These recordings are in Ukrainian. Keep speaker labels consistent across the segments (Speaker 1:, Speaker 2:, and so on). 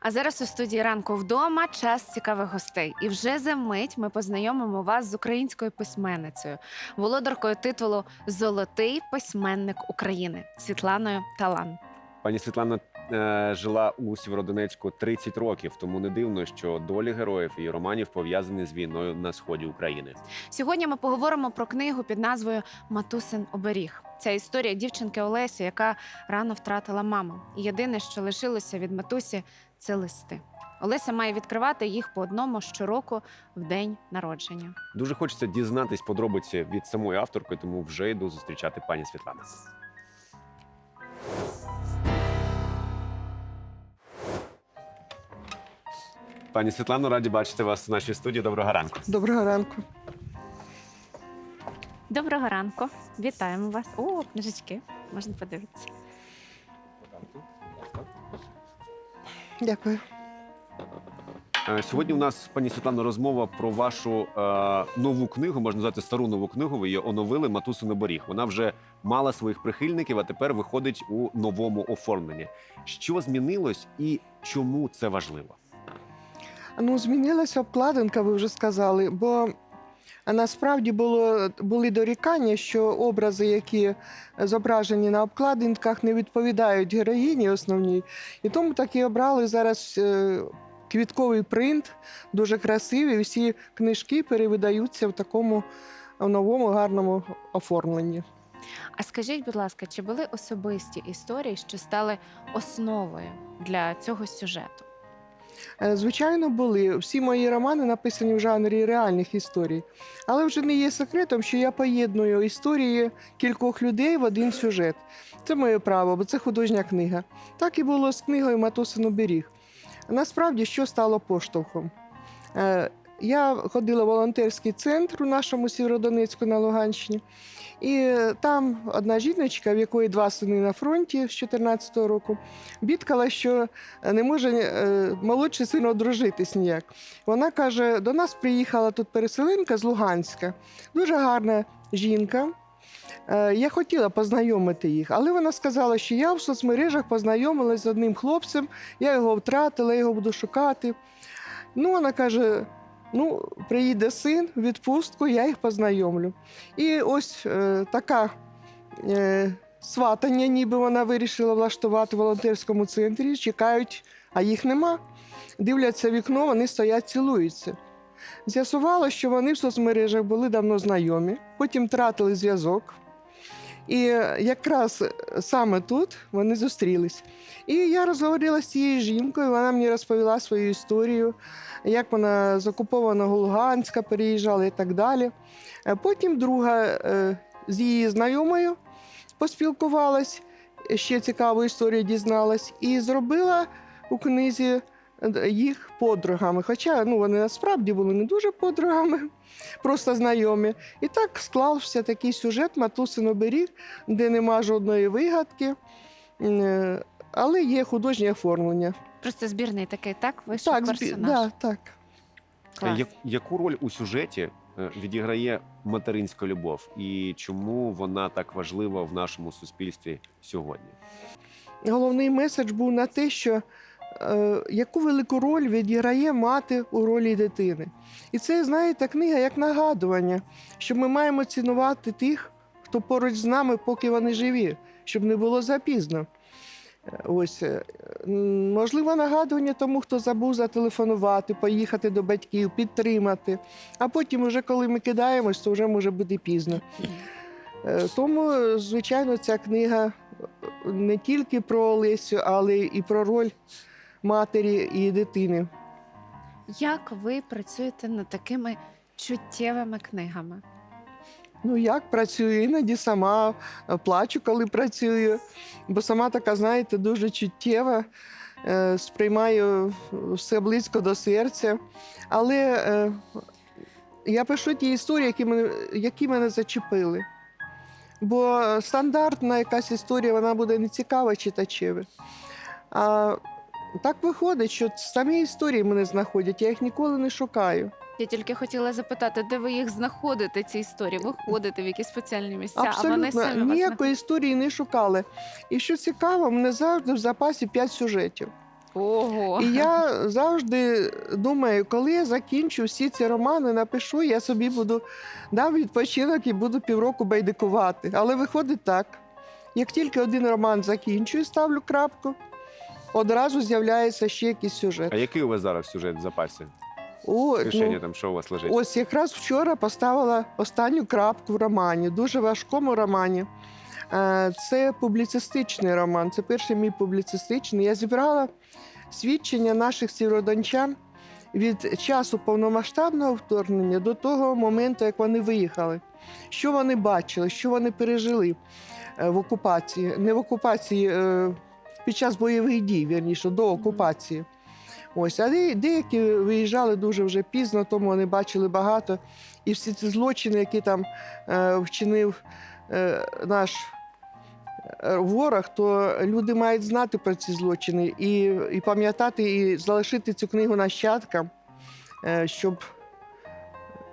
Speaker 1: А зараз у студії ранку вдома час цікавих гостей. І вже за мить ми познайомимо вас з українською письменницею, володаркою титулу Золотий письменник України Світланою Талан.
Speaker 2: Пані Світлана жила у Сєвєродонецьку 30 років, тому не дивно, що долі героїв і романів пов'язані з війною на сході України.
Speaker 1: Сьогодні ми поговоримо про книгу під назвою Матусин оберіг. Це історія дівчинки Олесі, яка рано втратила маму. І єдине, що лишилося від матусі, це листи. Олеся має відкривати їх по одному щороку в день народження.
Speaker 2: Дуже хочеться дізнатись подробиці від самої авторки, тому вже йду зустрічати пані Світлану. Пані Світлано, раді бачити вас в нашій студії. Доброго ранку.
Speaker 3: Доброго ранку.
Speaker 1: Доброго ранку, вітаємо вас. О, книжечки, можна подивитися.
Speaker 3: Дякую.
Speaker 2: Е, Сьогодні у нас, пані Світлано, розмова про вашу е, нову книгу, можна назвати стару нову книгу. Ви її оновили Матусин оберіг. Вона вже мала своїх прихильників, а тепер виходить у новому оформленні. Що змінилось і чому це важливо?
Speaker 3: Ну, змінилася обкладинка, ви вже сказали, бо насправді було, були дорікання, що образи, які зображені на обкладинках, не відповідають героїні основній. І тому так і обрали зараз е, квітковий принт, дуже красивий. Всі книжки перевидаються в такому в новому гарному оформленні.
Speaker 1: А скажіть, будь ласка, чи були особисті історії, що стали основою для цього сюжету?
Speaker 3: Е, Звичайно, були. Всі мої романи написані в жанрі реальних історій. Але вже не є секретом, що я поєдную історії кількох людей в один сюжет. Це моє право, бо це художня книга. Так і було з книгою Матусин оберіг. Насправді, що стало поштовхом? Е, Я ходила в волонтерський центр у нашому Сєвєродонецьку на Луганщині. І там одна жіночка, в якої два сини на фронті з 14-го року, бідкала, що не може е, молодший син одружитись ніяк. Вона каже: до нас приїхала тут переселенка з Луганська, дуже гарна жінка. Е, Я хотіла познайомити їх, але вона сказала, що я в соцмережах познайомилася з одним хлопцем, я його втратила, я його буду шукати. Ну, вона каже: ну, приїде син відпустку, я їх познайомлю. І ось е, така е, сватання, ніби вона вирішила влаштувати в волонтерському центрі, чекають, а їх нема. Дивляться вікно, вони стоять, цілуються. З'ясувало, що вони в соцмережах були давно знайомі, потім втратили зв'язок. І е, якраз саме тут вони зустрілись. І я розговорила з цією жінкою, вона мені розповіла свою історію, як вона з окупованого Луганська переїжджала і так далі. Е, Потім друга е, з її знайомою поспілкувалась, ще цікаву історію дізналась, і зробила у книзі е, їх подругами. Хоча ну, вони насправді були не дуже подругами, просто знайомі. І так склався такий сюжет Матусин оберіг, де нема жодної вигадки, е, але є художнє оформлення.
Speaker 1: Просто збірний такий, так? Вийшов
Speaker 3: Так, збі-
Speaker 1: персонаж.
Speaker 3: да, так.
Speaker 1: Клас.
Speaker 2: Я- яку роль у сюжеті е, відіграє материнська любов, і чому вона так важлива в нашому суспільстві сьогодні?
Speaker 3: Головний меседж був на те, що е, яку велику роль відіграє мати у ролі дитини. І це, знаєте, книга як нагадування, що ми маємо цінувати тих, хто поруч з нами, поки вони живі, щоб не було запізно. Е, Ось, е, можливо, нагадування тому, хто забув зателефонувати, поїхати до батьків, підтримати. А потім, уже коли ми кидаємось, то вже може бути пізно. Е, Тому, е, звичайно, ця книга е, не тільки про Олесю, але і про роль матері і дитини.
Speaker 1: Як ви працюєте над такими чуттєвими книгами?
Speaker 3: Ну як працюю, іноді сама е, плачу, коли працюю, бо сама така, знаєте, дуже чуттєва, е, сприймаю все близько до серця. Але е, я пишу ті історії, які мене, які мене зачепили. Бо стандартна якась історія вона буде не цікава читачеві. А так виходить, що самі історії мене знаходять, я їх ніколи не шукаю.
Speaker 1: Я тільки хотіла запитати, де ви їх знаходите, ці історії? Ви ходите в якісь спеціальні місця, а вони
Speaker 3: Абсолютно
Speaker 1: самі вас
Speaker 3: ніякої історії не шукали. І що цікаво, мене завжди в запасі 5 сюжетів.
Speaker 1: Ого.
Speaker 3: І я завжди думаю, коли я закінчу всі ці романи, напишу, я собі буду дам відпочинок і буду півроку байдикувати. Але виходить так: як тільки один роман закінчую, ставлю крапку, одразу з'являється ще якийсь сюжет.
Speaker 2: А який у вас зараз сюжет в запасі?
Speaker 3: О, ну,
Speaker 2: там що у вас лежить?
Speaker 3: Ось якраз вчора поставила останню крапку в романі, дуже важкому романі. Е, Це публіцистичний роман. Це перший мій публіцистичний. Я зібрала свідчення наших сєвєродончан від часу повномасштабного вторгнення до того моменту, як вони виїхали. Що вони бачили, що вони пережили е, в окупації, не в окупації е, під час бойових дій, вірніше, до окупації. Ось, а деякі виїжджали дуже вже пізно, тому вони бачили багато. І всі ці злочини, які там е, вчинив е, наш е, ворог, то люди мають знати про ці злочини і, і пам'ятати, і залишити цю книгу нащадкам, е, щоб,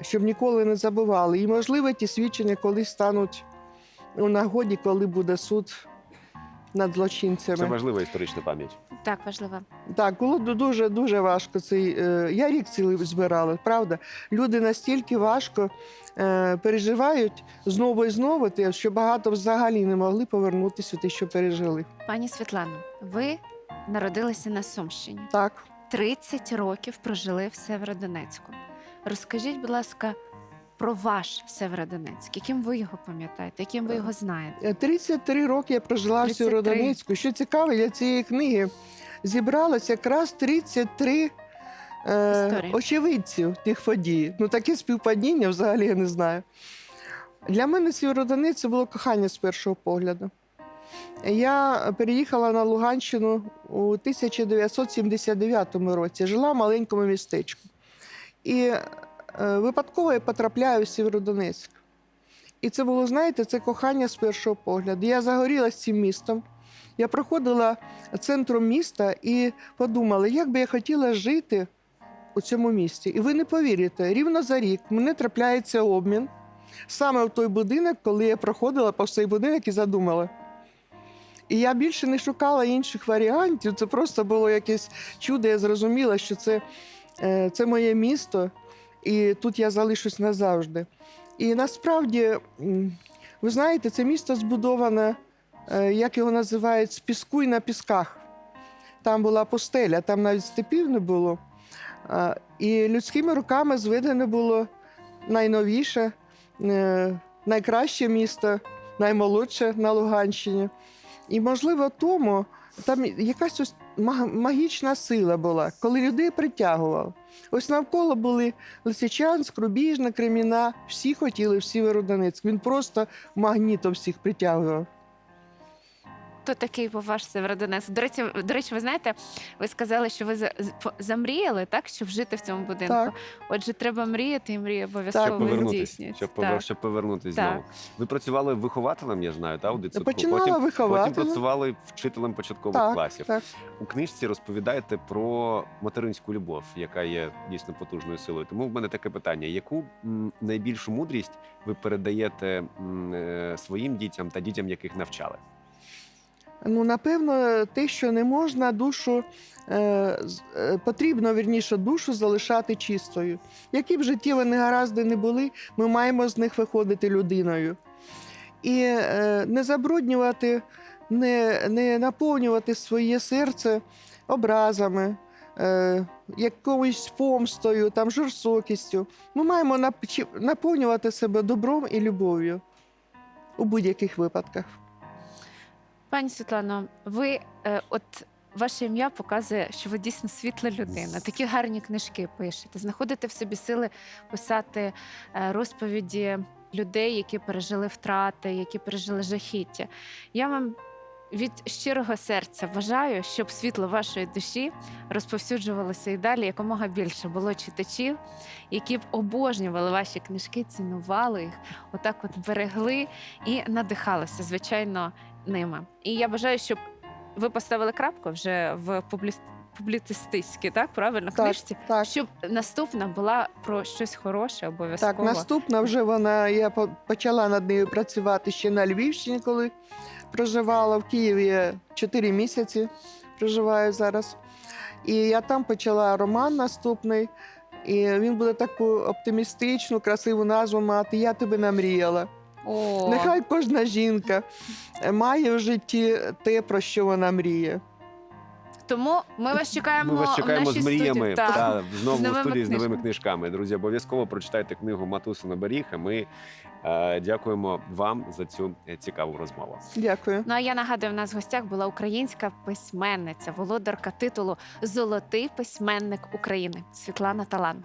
Speaker 3: щоб ніколи не забували. І, можливо, ті свідчення колись стануть у нагоді, коли буде суд над злочинцями.
Speaker 2: Це важлива історична пам'ять.
Speaker 1: Так, важливо.
Speaker 3: Так, було дуже дуже важко. Цей е, я рік цілий збирала, правда. Люди настільки важко е, переживають знову і знову, те, що багато взагалі не могли повернутися у те, що пережили.
Speaker 1: Пані Світлано, ви народилися на Сумщині.
Speaker 3: Так,
Speaker 1: 30 років прожили в Северодонецьку. Розкажіть, будь ласка, про ваш Северодонецьк. Яким ви його пам'ятаєте? Яким ви його знаєте?
Speaker 3: Е, 33 роки я прожила в
Speaker 1: 33.
Speaker 3: Сєвєродонецьку. Що цікаво, для цієї книги зібралося якраз 33 е, очевидців тих подій. Ну таке співпадіння взагалі я не знаю. Для мене Сєвєродонець це було кохання з першого погляду. Я переїхала на Луганщину у 1979 році, жила в маленькому містечку. І е, випадково я потрапляю в Сєвєродонецьк. І це було, знаєте, це кохання з першого погляду. Я загорілася цим містом. Я проходила центром міста і подумала, як би я хотіла жити у цьому місті. І ви не повірите, рівно за рік мене трапляється обмін саме в той будинок, коли я проходила по цей будинок і задумала. І я більше не шукала інших варіантів. Це просто було якесь чудо. Я зрозуміла, що це, е, це моє місто, і тут я залишусь назавжди. І насправді, ви знаєте, це місто збудоване, е, як його називають, з піску і на пісках. Там була пустеля, там навіть степів не було. І людськими руками зведене було найновіше, е, найкраще місто, наймолодше на Луганщині. І, можливо, тому там якась ось маг- магічна сила була, коли людей притягував. Ось навколо були Лисичанськ, Рубіжна, Креміна. Всі хотіли в Веродонецьк. Він просто магнітом всіх притягував.
Speaker 1: Хто такий був ваш? До речі, до речі, ви знаєте, ви сказали, що ви за- з- замріяли, так, щоб жити в цьому будинку.
Speaker 3: Так.
Speaker 1: Отже, треба мріяти, і мрії обов'язково
Speaker 3: Так,
Speaker 2: Повернутись,
Speaker 1: здійснюються.
Speaker 2: щоб, повер... щоб повернутись
Speaker 1: Так.
Speaker 2: знову. Ви працювали вихователем, я знаю, та, у дитсадку?
Speaker 3: Починала
Speaker 2: потім, потім працювали вчителем початкових
Speaker 3: Так,
Speaker 2: класів.
Speaker 3: так.
Speaker 2: У книжці розповідаєте про материнську любов, яка є дійсно потужною силою. Тому в мене таке питання: яку м, найбільшу мудрість ви передаєте м, е, своїм дітям та дітям, яких навчали?
Speaker 3: Ну, напевно, те, що не можна душу, е, е, потрібно вірніше душу залишати чистою. Які б життєві негаразди не були, ми маємо з них виходити людиною. І е, не забруднювати, не, не наповнювати своє серце образами, е, якоюсь помстою, там, жорстокістю. Ми маємо наповнювати себе добром і любов'ю у будь-яких випадках.
Speaker 1: Пані Світлано, ви е, от ваше ім'я показує, що ви дійсно світла людина. Такі гарні книжки пишете. Знаходите в собі сили писати е, розповіді людей, які пережили втрати, які пережили жахіття. Я вам від щирого серця бажаю, щоб світло вашої душі розповсюджувалося і далі якомога більше було читачів, які б обожнювали ваші книжки, цінували їх, отак от берегли і надихалися, звичайно, ними. І я бажаю, щоб ви поставили крапку вже в публі... так правильно
Speaker 3: Так,
Speaker 1: книжці,
Speaker 3: Так.
Speaker 1: щоб наступна була про щось хороше, обов'язково.
Speaker 3: Так, наступна вже вона. Я почала над нею працювати ще на Львівщині, коли проживала в Києві 4 місяці. проживаю зараз. І я там почала роман наступний. І він буде таку оптимістичну, красиву назву мати Я тебе намріяла.
Speaker 1: О,
Speaker 3: Нехай кожна жінка має в житті те, про що вона мріє.
Speaker 1: Тому ми вас чекаємо.
Speaker 2: Ми вас чекаємо
Speaker 1: в нашій
Speaker 2: з мріями
Speaker 1: студії. Так.
Speaker 2: та знову
Speaker 1: З
Speaker 2: в
Speaker 1: новими
Speaker 2: студії з новими книжками. Друзі, обов'язково прочитайте книгу Матусин оберіг. І ми е, дякуємо вам за цю е, цікаву розмову.
Speaker 3: Дякую.
Speaker 1: Ну а я нагадую, в нас в гостях була українська письменниця, володарка титулу Золотий письменник України Світлана Талан.